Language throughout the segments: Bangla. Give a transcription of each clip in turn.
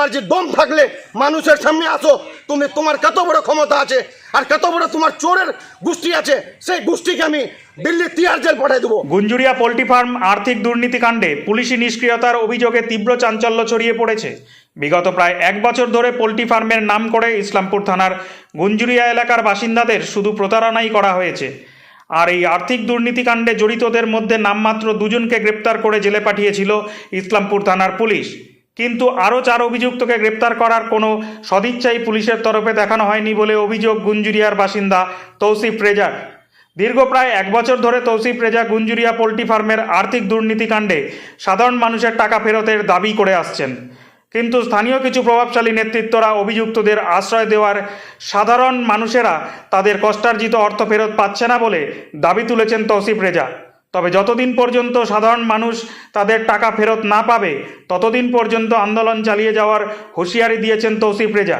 তোমার যে দম থাকলে মানুষের সামনে আসো। তুমি তোমার কত বড় ক্ষমতা আছে আর কত বড় তোমার চোরের গোষ্ঠী আছে, সেই গোষ্ঠীকে আমি দিল্লি তিয়ার জেল পাঠিয়ে দেবো। গুঞ্জুরিয়া পোল্ট্রি ফার্ম আর্থিক দুর্নীতিকাণ্ডে পুলিশি নিষ্ক্রিয়তার অভিযোগে তীব্র চাঞ্চল্য ছড়িয়ে পড়েছে। বিগত প্রায় এক বছর ধরে পোল্ট্রি ফার্মের নাম করে ইসলামপুর থানার গুঞ্জুরিয়া এলাকার বাসিন্দাদের শুধু প্রতারণাই করা হয়েছে। আর এই আর্থিক দুর্নীতিকাণ্ডে জড়িতদের মধ্যে নামমাত্র দুজনকে গ্রেপ্তার করে জেলে পাঠিয়েছিল ইসলামপুর থানার পুলিশ। কিন্তু আরও চার অভিযুক্তকে গ্রেপ্তার করার কোনো সদিচ্ছাই পুলিশের তরফে দেখানো হয়নি বলে অভিযোগ গুঞ্জুরিয়ার বাসিন্দা তৌসিফ রেজার দীর্ঘ প্রায় এক বছর ধরে তৌসিফ রেজা গুঞ্জুরিয়া পোল্ট্রি ফার্মের আর্থিক দুর্নীতিকাণ্ডে সাধারণ মানুষের টাকা ফেরতের দাবি করে আসছেন। কিন্তু স্থানীয় কিছু প্রভাবশালী নেতৃত্বরা অভিযুক্তদের আশ্রয় দেওয়ার সাধারণ মানুষেরা তাদের কষ্টার্জিত অর্থ ফেরত পাচ্ছে না বলে দাবি তুলেছেন তৌসিফ রেজা। তবে যতদিন পর্যন্ত সাধারণ মানুষ তাদের টাকা ফেরত না পাবে ততদিন পর্যন্ত আন্দোলন চালিয়ে যাওয়ার হুঁশিয়ারি দিয়েছেন তৌসিফ রেজা।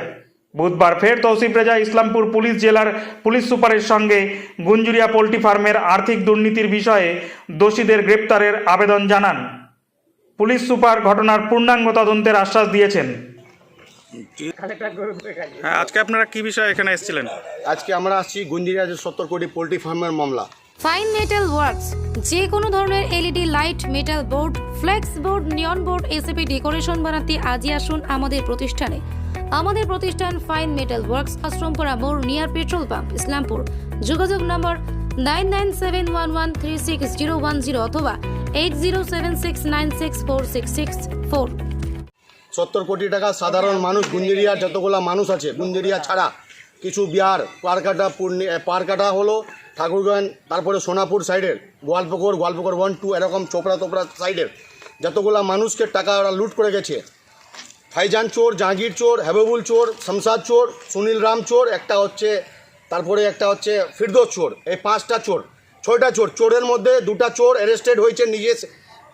বুধবার ফের তৌসিফ রেজা ইসলামপুর পুলিশ জেলার পুলিশ সুপারের সঙ্গে গুঞ্জুরিয়া পোলট্রি ফার্মের আর্থিক দুর্নীতির বিষয়ে দোষীদের গ্রেপ্তারের আবেদন জানান। পুলিশ সুপার ঘটনার পূর্ণাঙ্গ তদন্তের আশ্বাস দিয়েছেন। হ্যাঁ আজকে আপনারা কি বিষয়ে এখানে এসেছিলেন? আজকে আমরা আসছি গুঞ্জিরা যে সত্তর কোটি পোলট্রি ফার্মের মামলা। ফাইন মেটাল ওয়ার্কস যে কোনো ধরনের LED light metal board flex board neon board ACP decoration বানাতে আজই আসুন আমাদের প্রতিষ্ঠানে। আমাদের প্রতিষ্ঠান ফাইন মেটাল ওয়ার্কস আশ্রমপুরা মোড় নিয়ার পেট্রোল পাম্প ইসলামপুর। যোগাযোগ number nine nine seven one one three six zero one zero অথবা eight zero seven six nine six four six six four সত্তর কোটি টাকা সাধারণ মানুষ গুঞ্জেরিয়ার যতগুলা মানুষ আছে, গুঞ্জেরিয়া ছাড়া কিছু বিহার, পারকাটা পূর্ণি পারকাটা হলো ঠাকুরগঞ্জ তারপরে সোনাপুর সাইডের, গোয়ালপুকুর গোয়ালপুকুর ওয়ান টু এরকম চোপড়া তোপড়া সাইডের যতগুলা মানুষকে টাকা ওরা লুট করে গেছে। ফাইজান চোর, জাহাঙ্গীর চোর, হেবেবুল চোর শমশাদ চোর, সুনীল রাম চোর, একটা হচ্ছে, তারপরে একটা হচ্ছে ফিরদোস চোর, এই পাঁচটা চোর, ছয়টা চোর, চোরের মধ্যে দুটা চোর অ্যারেস্টেড হয়েছে নিজে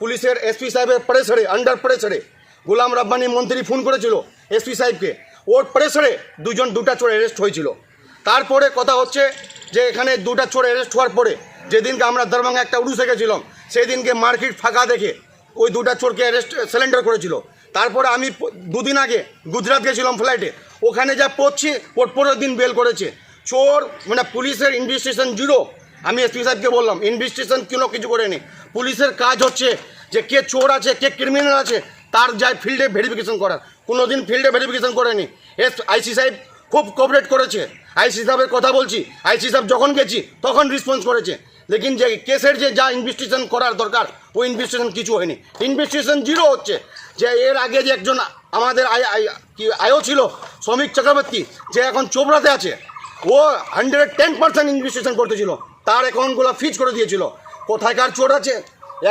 পুলিশের এসপি সাহেবের প্রেসারে আন্ডার প্রেসারে গোলাম রাব্বানি মন্ত্রী ফোন করেছিল এসপি সাহেবকে, ওর প্রেসারে দুজন, দুটা চোর অ্যারেস্ট হয়েছিল। তারপরে কথা হচ্ছে যে এখানে দুটা চোর অ্যারেস্ট হওয়ার পরে যেদিনকে আমরা দরভাঙ্গা একটা উড়ুসে গেছিলাম সেই দিনকে মার্কেট ফাঁকা দেখে ওই দুটা চোরকে অ্যারেস্ট সিলেন্ডার করেছিল। তারপরে আমি দুদিন আগে গুজরাট গেছিলাম ফ্লাইটে ওখানে যা পড়ছি পরের দিন বেল করেছে। চোর মানে পুলিশের ইনভেস্টিগেশন জিরো আমি এসপি সাহেবকে বললাম ইনভেস্টিগেশন কোনো কিছু করেনি। পুলিশের কাজ হচ্ছে যে কে চোর আছে, কে ক্রিমিনাল আছে, তার যায় ফিল্ডে ভেরিফিকেশন করার। কোনো দিন ফিল্ডে ভেরিফিকেশন করেনি। এস আইসি সাহেব খুব কোঅপারেট করেছে। আইসি সাহেবের কথা বলছি, আইসি সাহেব যখন গেছি, তখন রেসপন্স করেছে। লেকিন যে কেসের যে যা ইনভেস্টিগেশন করার দরকার, ওই ইনভেস্টিগেশন কিছু হয়নি। ইনভেস্টিগেশন জিরো হচ্ছে যে এর আগে যে একজন আমাদের কি আয়ও ছিল, শ্রমিক চক্রবর্তী, যে এখন চোপড়াতে আছে, ও হান্ড্রেড টেন পার্সেন্ট ইনভেস্টিগেশন করতেছিল। তার অ্যাকাউন্টগুলো ফিজ করে দিয়েছিল। কোথায়কার চোর আছে?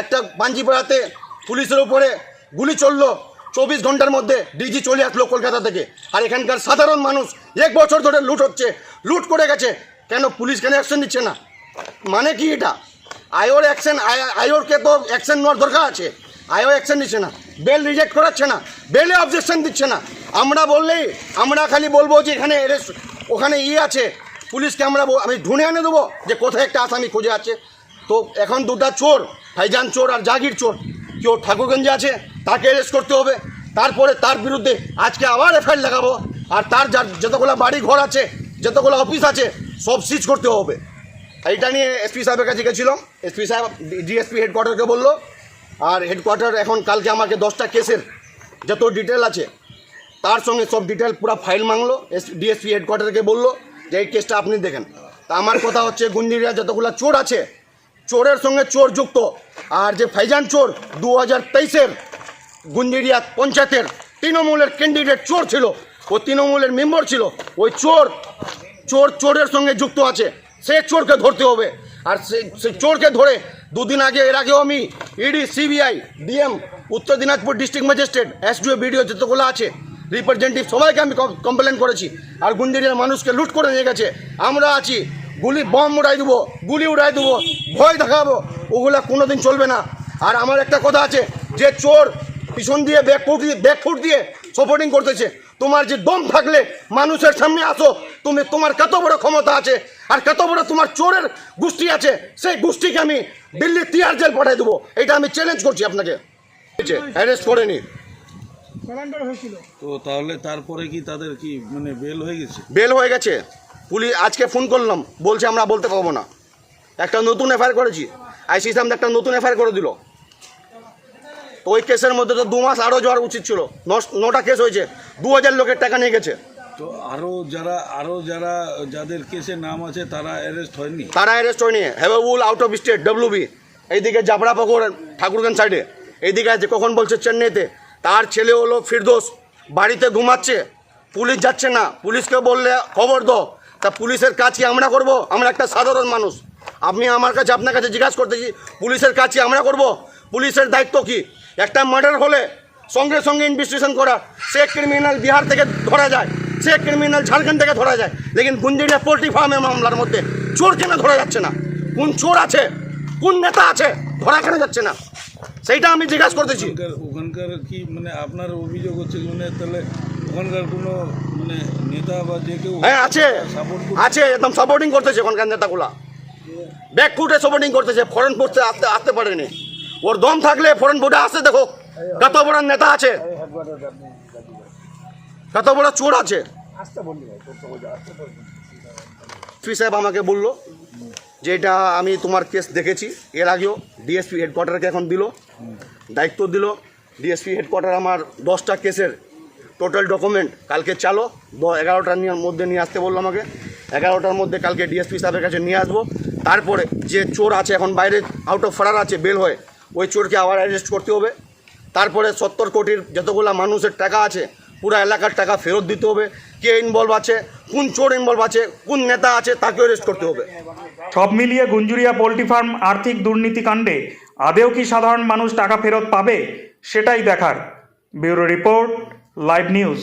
একটা পাঞ্জিপাড়াতে পুলিশের উপরে গুলি চলল। চব্বিশ ঘণ্টার মধ্যে ডিজি চলে আসলো কলকাতা থেকে। আর এখানকার সাধারণ মানুষ এক বছর ধরে লুট হচ্ছে, লুট করে গেছে। কেন পুলিশ কেন অ্যাকশন নিচ্ছে না? মানে কি এটা? আয়োর অ্যাকশন আয়োরকে তো অ্যাকশন নেওয়ার দরকার আছে। আয়ো অ্যাকশন নিচ্ছে না। বেল রিজেক্ট করাচ্ছে না। বেলে অবজেকশন দিচ্ছে না। আমরা বললেই, আমরা খালি বলব যে এখানে arrest- ওখানে ইয়ে আছে। পুলিশকে আমরা আমি ঢুনে এনে দেবো যে কোথায় একটা আসামি খুঁজে আছে। তো এখন দুটা চোর, ভাইজান চোর আর জাগির চোর। কেউ ঠাকুরগঞ্জে আছে তাকে অ্যারেস্ট করতে হবে। তারপরে তার বিরুদ্ধে আজকে আবার এফআইআর লাগাবো। আর তার যার যতগুলো বাড়ি ঘর আছে, যতগুলো অফিস আছে, সব সিজ করতে হবে। এইটা নিয়ে এসপি সাহেবের কাছে গেছিলাম এসপি সাহেব ডিএসপি হেডকোয়ার্টারকে বলল, আর হেডকোয়ার্টার এখন কালকে আমাকে দশটা কেসের যত ডিটেল আছে, তার সঙ্গে সব ডিটেল পুরো ফাইল মাংলো। এস ডিএসপি হেডকোয়ার্টারকে বলল যে, এই কেসটা আপনি দেখেন। তা আমার কথা হচ্ছে গুঞ্জিরিয়া যতগুলো চোর আছে, চোরের সঙ্গে চোর যুক্ত। আর যে ফাইজান চোর, দু হাজার তেইশের গুঞ্জিরিয়া পঞ্চায়েতের তৃণমূলের ক্যান্ডিডেট চোর ছিল। ও তৃণমূলের মেম্বার ছিল। ওই চোর চোর চোরের সঙ্গে যুক্ত আছে। সে চোরকে ধরতে হবে। আর সে চোরকে ধরে দুদিন আগে, এর আগেও আমি ED, CBI, DM, Uttar Dinajpur district magistrate SDO BDO যতগুলো আছে রিপ্রেজেন্টেটিভ সবাইকে আমি কমপ্লেন করেছি। আর গুন্ডেরিয়ার মানুষকে লুট করে নিয়ে গেছে। আমরা আছি, গুলি বম উড়াই দেবো, গুলি উড়াই দেবো, ভয় দেখাবো, ওগুলা কোনোদিন চলবে না। আর আমার একটা কথা আছে, যে চোর পিছন দিয়ে ব্যাক ফুট দিয়ে ব্যাক ফুট দিয়ে সাপোর্টিং করতেছে। তোমার যে দম থাকলে মানুষের সামনে আসো। তুমি তোমার কত বড় ক্ষমতা আছে আর কত বড় তোমার চোরের গোষ্ঠী আছে সেই গোষ্ঠীকে আমি দিল্লি তিয়ার জেল পাঠিয়ে দেবো। এটা আমি চ্যালেঞ্জ করছি আপনাকে। অ্যারেস্ট করেনি তো তাহলে তারপরে কি তাদের কি মানে বেল হয়ে গেছে? বেল হয়ে গেছে। পুলিশ আজকে ফোন করলাম। বলছে আমরা বলতে পারব না। একটা নতুন এফআইআর করেছি। আইসি সামনে একটা নতুন এফআইআর করে দিল। তো ওই কেসের মধ্যে তো দু মাস আরও যাওয়ার উচিত ছিল। নটা কেস হয়েছে। দু হাজার লোকের টাকা নিয়ে গেছে। তো আরও যারা আরও যারা যাদের কেসে নাম আছে তারা অ্যারেস্ট হয়নি? তারা অ্যারেস্ট হয়নি। Hebabul out of state WB এইদিকে জাবড়া পুকুর ঠাকুরগান সাইডে এইদিকে আছে কখন বলছে চেন্নাইতে? তার ছেলে হলো ফিরদোস। বাড়িতে ঘুমাচ্ছে। পুলিশ যাচ্ছে না। পুলিশকে বললে খবর দো তা পুলিশের কাজ কি আমরা করব? আমরা একটা সাধারণ মানুষ। আপনি আমার কাছে আপনার কাছে জিজ্ঞাসা করতেছি পুলিশের কাজ কি আমরা করব? পুলিশের দায়িত্ব কি? একটা মার্ডার হলে সঙ্গে সঙ্গে ইনভেস্টিগেশন করা সে ক্রিমিনাল বিহার থেকে ধরা যায় সে ক্রিমিনাল ঝাড়খণ্ড থেকে ধরা যায়। লেকিন গুঞ্জেরিয়া পোলট্রি ফার্মের মামলার মধ্যে চোর কেন ধরা যাচ্ছে না? কোন চোর আছে? কোন নেতা আছে? ধরা কেন যাচ্ছে না? সেইটা আমি জিজ্ঞাসা করতেছি। ওখানকার কি মানে আপনার অভিযোগ হচ্ছে মানে তাহলে ওখানকার কোনো মানে নেতা বা যে কেউ হ্যাঁ আছে। আছে একদম সাপোর্টিং করতেছে ওখানকার নেতাগুলা। ব্যাকফুটে সাপোর্টিং করতেছে ফরেন ফুটতে আসতে আসতে পারেনি। ওর দম থাকলে ফরেন ফুটে আসতে দেখো। কত বড় নেতা আছে। কত বড় চোর আছে। সাহেব আমাকে বলল যে এটা আমি তোমার কেস দেখেছি। এর আগেও ডিএসপি হেডকোয়ার্টারকে এখন দিল, দায়িত্ব দিল। ডিএসপি হেডকোয়ার্টার আমার দশটা কেসের টোটাল ডকুমেন্ট কালকে চালো। এগারোটার নিয়ে- মধ্যে নিয়ে আসতে বলল আমাকে। এগারোটার মধ্যে কালকে ডিএসপি সাহেবের কাছে নিয়ে আসব। তারপরে যে চোর আছে, এখন বাইরে আউট অফ ফারার আছে বেল হয়ে ওই চোরকে আবার অ্যারেস্ট করতে হবে। তারপরে সত্তর কোটির যতগুলো মানুষের টাকা আছে, পুরো এলাকার টাকা ফেরত দিতে হবে। কে ইনভলভ আছে, কোন চোর ইনভলভ আছে, কোন নেতা আছে, তাকে অ্যারেস্ট করতে হবে। সব মিলিয়ে গুঞ্জুরিয়া পোলট্রি ফার্ম আর্থিক দুর্নীতি কাণ্ডে আদেও কি সাধারণ মানুষ টাকা ফেরত পাবে? সেটাই দেখার। Bureau report, live news.